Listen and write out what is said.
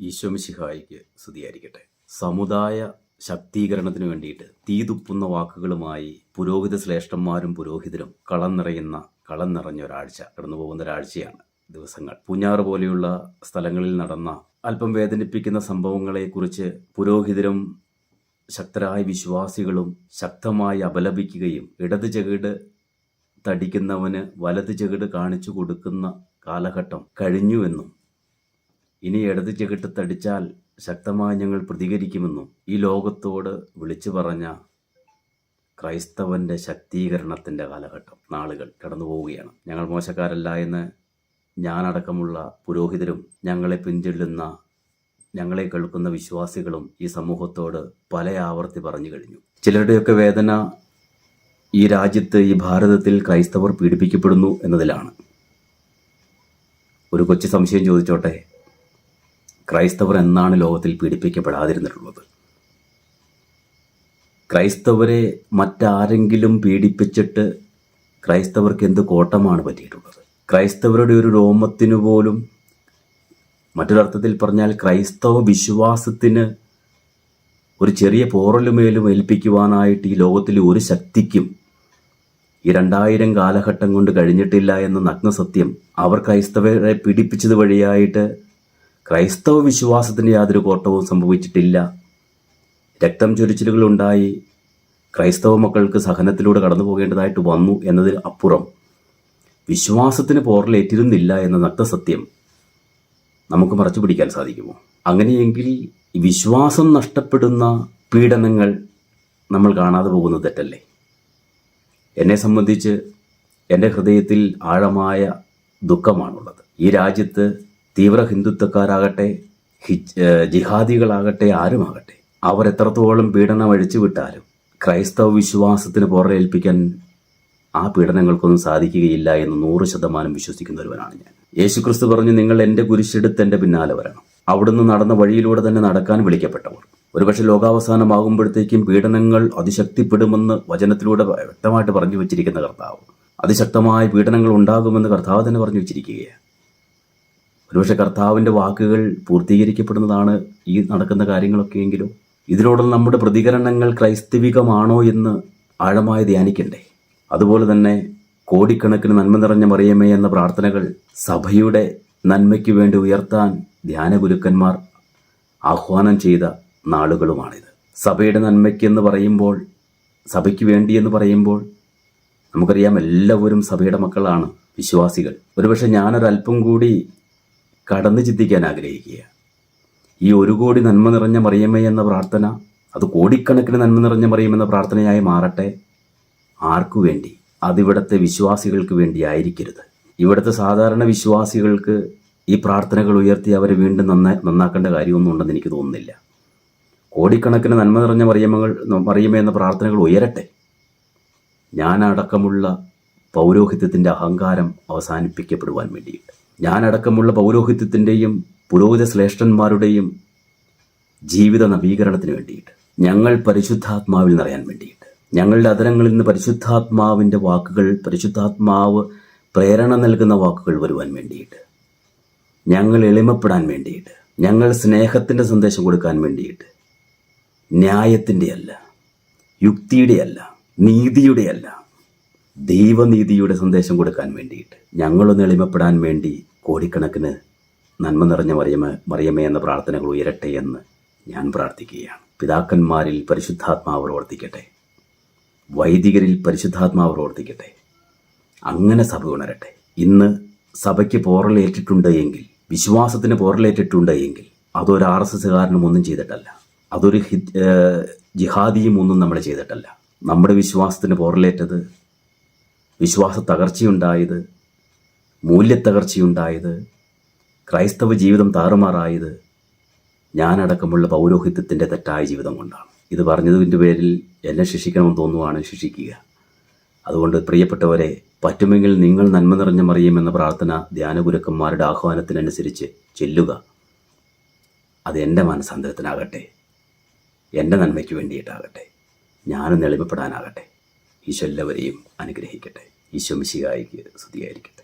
ഈശോമിശിഹായിക്ക് സ്തുതിയായിരിക്കട്ടെ. സമുദായ ശക്തീകരണത്തിന് വേണ്ടിയിട്ട് തീതുപ്പുന്ന വാക്കുകളുമായി പുരോഹിത ശ്രേഷ്ഠന്മാരും പുരോഹിതരും കളം നിറയുന്ന കളം നിറഞ്ഞ ഒരാഴ്ച കടന്നു പോകുന്ന ഒരാഴ്ചയാണ് ദിവസങ്ങൾ. പൂഞ്ഞാറ് പോലെയുള്ള സ്ഥലങ്ങളിൽ നടന്ന അല്പം വേദനിപ്പിക്കുന്ന സംഭവങ്ങളെക്കുറിച്ച് പുരോഹിതരും ശക്തരായ വിശ്വാസികളും ശക്തമായി അപലപിക്കുകയും ഇടത് ചെകിട് തടിക്കുന്നവന് വലത് ചെകിട് കാണിച്ചു കൊടുക്കുന്ന കാലഘട്ടം കഴിഞ്ഞുവെന്നും ഇനി ഇടത് ചെകിട്ട് തടിച്ചാൽ ശക്തമായി ഞങ്ങൾ പ്രതികരിക്കുമെന്നും ഈ ലോകത്തോട് വിളിച്ചു പറഞ്ഞ ക്രൈസ്തവന്റെ ശക്തീകരണത്തിന്റെ കാലഘട്ടം നാളുകൾ കടന്നു പോവുകയാണ്. ഞങ്ങൾ മോശക്കാരല്ല എന്ന് ഞാനടക്കമുള്ള പുരോഹിതരും ഞങ്ങളെ പിന്തള്ളുന്ന ഞങ്ങളെ കേൾക്കുന്ന വിശ്വാസികളും ഈ സമൂഹത്തോട് പല ആവർത്തി പറഞ്ഞു കഴിഞ്ഞു. ചിലരുടെയൊക്കെ വേദന ഈ രാജ്യത്ത് ഈ ഭാരതത്തിൽ ക്രൈസ്തവർ പീഡിപ്പിക്കപ്പെടുന്നു എന്നതിലാണ്. ഒരു കൊച്ചു സംശയം ചോദിച്ചോട്ടെ? ക്രൈസ്തവർ എന്നാണ് ലോകത്തിൽ പീഡിപ്പിക്കപ്പെടാതിരുന്നിട്ടുള്ളത്. ക്രൈസ്തവരെ മറ്റാരെങ്കിലും പീഡിപ്പിച്ചിട്ട് ക്രൈസ്തവർക്ക് എന്ത് കോട്ടമാണ് പറ്റിയിട്ടുള്ളത്? ക്രൈസ്തവരുടെ ഒരു രോമത്തിനു പോലും മറ്റൊരർത്ഥത്തിൽ പറഞ്ഞാൽ ക്രൈസ്തവ വിശ്വാസത്തിന് ഒരു ചെറിയ പോറലുമേലും ഏൽപ്പിക്കുവാനായിട്ട് ഈ ലോകത്തിലെ ഒരു ശക്തിക്കും ഈ രണ്ടായിരം കാലഘട്ടം കൊണ്ട് കഴിഞ്ഞിട്ടില്ല എന്ന നഗ്നസത്യം അവർ ക്രൈസ്തവരെ പീഡിപ്പിച്ചത് വഴിയായിട്ട് ക്രൈസ്തവ വിശ്വാസത്തിന് യാതൊരു കോട്ടവും സംഭവിച്ചിട്ടില്ല. രക്തം ചൊരിച്ചിലുകളുണ്ടായി ക്രൈസ്തവ മക്കൾക്ക് സഹനത്തിലൂടെ കടന്നു പോകേണ്ടതായിട്ട് വന്നു എന്നതിന് അപ്പുറം. വിശ്വാസത്തിന് പോറലേറ്റിരുന്നില്ല എന്ന നഗ്നസത്യം നമുക്ക് മറച്ചു പിടിക്കാൻ സാധിക്കുമോ? അങ്ങനെയെങ്കിൽ വിശ്വാസം നഷ്ടപ്പെടുന്ന പീഡനങ്ങൾ നമ്മൾ കാണാതെ പോകുന്നത് തെറ്റല്ലേ? എന്നെ സംബന്ധിച്ച് എന്റെ ഹൃദയത്തിൽ ആഴമായ ദുഃഖമാണുള്ളത്. ഈ രാജ്യത്ത് തീവ്ര ഹിന്ദുത്വക്കാരാകട്ടെ ജിഹാദികളാകട്ടെ ആരുമാകട്ടെ അവർ എത്രത്തോളം പീഡനം അഴിച്ചുവിട്ടാലും ക്രൈസ്തവ വിശ്വാസത്തിന് പുറേൽപ്പിക്കാൻ ആ പീഡനങ്ങൾക്കൊന്നും സാധിക്കുകയില്ല എന്ന് നൂറ് ശതമാനം വിശ്വസിക്കുന്ന ഒരുവനാണ് ഞാൻ. യേശുക്രിസ്തു പറഞ്ഞു നിങ്ങൾ എന്റെ കുരിശെടുത്ത് എന്റെ പിന്നാലെ വരണം. അവിടുന്ന് നടന്ന വഴിയിലൂടെ തന്നെ നടക്കാൻ വിളിക്കപ്പെട്ടവർ. ഒരുപക്ഷെ ലോകാവസാനമാകുമ്പോഴത്തേക്കും പീഡനങ്ങൾ അതിശക്തിപ്പെടുമെന്ന് വചനത്തിലൂടെ വ്യക്തമായിട്ട് പറഞ്ഞു വെച്ചിരിക്കുന്ന കർത്താവ്. അതിശക്തമായ പീഡനങ്ങൾ ഉണ്ടാകുമെന്ന് കർത്താവ് തന്നെ പറഞ്ഞു വെച്ചിരിക്കുകയാണ്. ഒരുപക്ഷെ കർത്താവിന്റെ വാക്കുകൾ പൂർത്തീകരിക്കപ്പെടുന്നതാണ് ഈ നടക്കുന്ന കാര്യങ്ങളൊക്കെയെങ്കിലും. ഇതിനോടുള്ള നമ്മുടെ പ്രതികരണങ്ങൾ ക്രൈസ്തവികമാണോ എന്ന് ആഴമായി ധ്യാനിക്കണ്ടേ. അതുപോലെ തന്നെ കോടിക്കണക്കിന് നന്മ നിറഞ്ഞ മറിയമേ എന്ന പ്രാർത്ഥനകൾ സഭയുടെ നന്മയ്ക്ക് വേണ്ടി ഉയർത്താൻ ധ്യാനഗുരുക്കന്മാർ ആഹ്വാനം ചെയ്ത നാളുകളുമാണിത്. സഭയുടെ നന്മയ്ക്ക് എന്ന് പറയുമ്പോൾ സഭയ്ക്ക് വേണ്ടി എന്ന് പറയുമ്പോൾ നമുക്കറിയാം എല്ലാവരും സഭയുടെ മക്കളാണ് വിശ്വാസികൾ. ഒരുപക്ഷെ ഞാനൊരല്പം കൂടി കടന്നു ചിന്തിക്കാൻ ആഗ്രഹിക്കുക. ഈ ഒരു കോടി നന്മ നിറഞ്ഞ മറിയമ്മ എന്ന പ്രാർത്ഥന അത് കോടിക്കണക്കിന് നന്മ നിറഞ്ഞ മറിയമെന്ന പ്രാർത്ഥനയായി മാറട്ടെ. ആർക്കു വേണ്ടി? അതിവിടുത്തെ വിശ്വാസികൾക്ക് വേണ്ടി ആയിരിക്കരുത്. ഇവിടുത്തെ സാധാരണ വിശ്വാസികൾക്ക് ഈ പ്രാർത്ഥനകൾ ഉയർത്തി അവരെ വീണ്ടും നന്നാ നന്നാക്കേണ്ട കാര്യമൊന്നും ഉണ്ടെന്ന് എനിക്ക് തോന്നുന്നില്ല. കോടിക്കണക്കിന് നന്മ നിറഞ്ഞ മറിയമ്മകൾ മറിയമ്മ എന്ന പ്രാർത്ഥനകൾ ഉയരട്ടെ. ഞാനടക്കമുള്ള പൗരോഹിത്യത്തിന്റെ അഹങ്കാരം അവസാനിപ്പിക്കപ്പെടുവാൻ വേണ്ടിയിട്ട്. ഞാനടക്കമുള്ള പൗരോഹിത്യത്തിന്റെയും പുരോഹിത ശ്രേഷ്ഠന്മാരുടെയും ജീവിത നവീകരണത്തിന് വേണ്ടിയിട്ട് ഞങ്ങൾ പരിശുദ്ധാത്മാവിൽ നിറയാൻ വേണ്ടിയിട്ട് ഞങ്ങളുടെ അതരങ്ങളിൽ നിന്ന് പരിശുദ്ധാത്മാവിന്റെ വാക്കുകൾ പരിശുദ്ധാത്മാവ് പ്രേരണ നൽകുന്ന വാക്കുകൾ വരുവാൻ വേണ്ടിയിട്ട് ഞങ്ങൾ എളിമപ്പെടാൻ വേണ്ടിയിട്ട് ഞങ്ങൾ സ്നേഹത്തിന്റെ സന്ദേശം കൊടുക്കാൻ വേണ്ടിയിട്ട് ന്യായത്തിന്റെ അല്ല യുക്തിയുടെ അല്ല നീതിയുടെ അല്ല ദൈവനീതിയുടെ സന്ദേശം കൊടുക്കാൻ വേണ്ടിയിട്ട്. ഞങ്ങളൊന്ന് എളിമപ്പെടാൻ വേണ്ടി കോടിക്കണക്കിന് നന്മ നിറഞ്ഞ മറിയമ മറിയമേ എന്ന പ്രാർത്ഥനകൾ ഉയരട്ടെ എന്ന് ഞാൻ പ്രാർത്ഥിക്കുകയാണ്. പിതാക്കന്മാരിൽ പരിശുദ്ധാത്മാവ് പ്രവർത്തിക്കട്ടെ. വൈദികരിൽ പരിശുദ്ധാത്മാവ് പ്രവർത്തിക്കട്ടെ. അങ്ങനെ സഭ ഉണരട്ടെ. ഇന്ന് സഭയ്ക്ക് പോറലേറ്റിട്ടുണ്ട് എങ്കിൽ വിശ്വാസത്തിന് പോറലേറ്റിട്ടുണ്ട് എങ്കിൽ അതൊരു ആർ എസ് എസ്സുകാരനും ഒന്നും ചെയ്തിട്ടല്ല. അതൊരു ജിഹാദിയും ഒന്നും നമ്മൾ ചെയ്തിട്ടല്ല. നമ്മുടെ വിശ്വാസത്തിന് പോറലേറ്റത് വിശ്വാസ തകർച്ചയുണ്ടായത് മൂല്യത്തകർച്ചയുണ്ടായത് ക്രൈസ്തവ ജീവിതം താറുമാറായത് ഞാനടക്കമുള്ള പൗരോഹിത്യത്തിന്റെ തെറ്റായ ജീവിതം കൊണ്ടാണ്. ഇത് പറഞ്ഞതിന്റെ പേരിൽ എന്നെ ശിക്ഷിക്കണമെന്ന് തോന്നുവാണ് ശിക്ഷിക്കുക. അതുകൊണ്ട് പ്രിയപ്പെട്ടവരെ പറ്റുമെങ്കിൽ നിങ്ങൾ നന്മ നിറഞ്ഞ മറിയുമെന്ന പ്രാർത്ഥന ധ്യാനഗുരുക്കന്മാരുടെ ആഹ്വാനത്തിനനുസരിച്ച് ചെല്ലുക. അത് എന്റെ മനസ്സാന്തരത്തിനാകട്ടെ. എന്റെ നന്മയ്ക്ക് വേണ്ടിയിട്ടാകട്ടെ. ഞാനും എളിമപ്പെടാനാകട്ടെ. ഈശോ എല്ലാവരെയും അനുഗ്രഹിക്കട്ടെ. ഈശോ മിശികായിക്ക് സ്തുതിയായിരിക്കും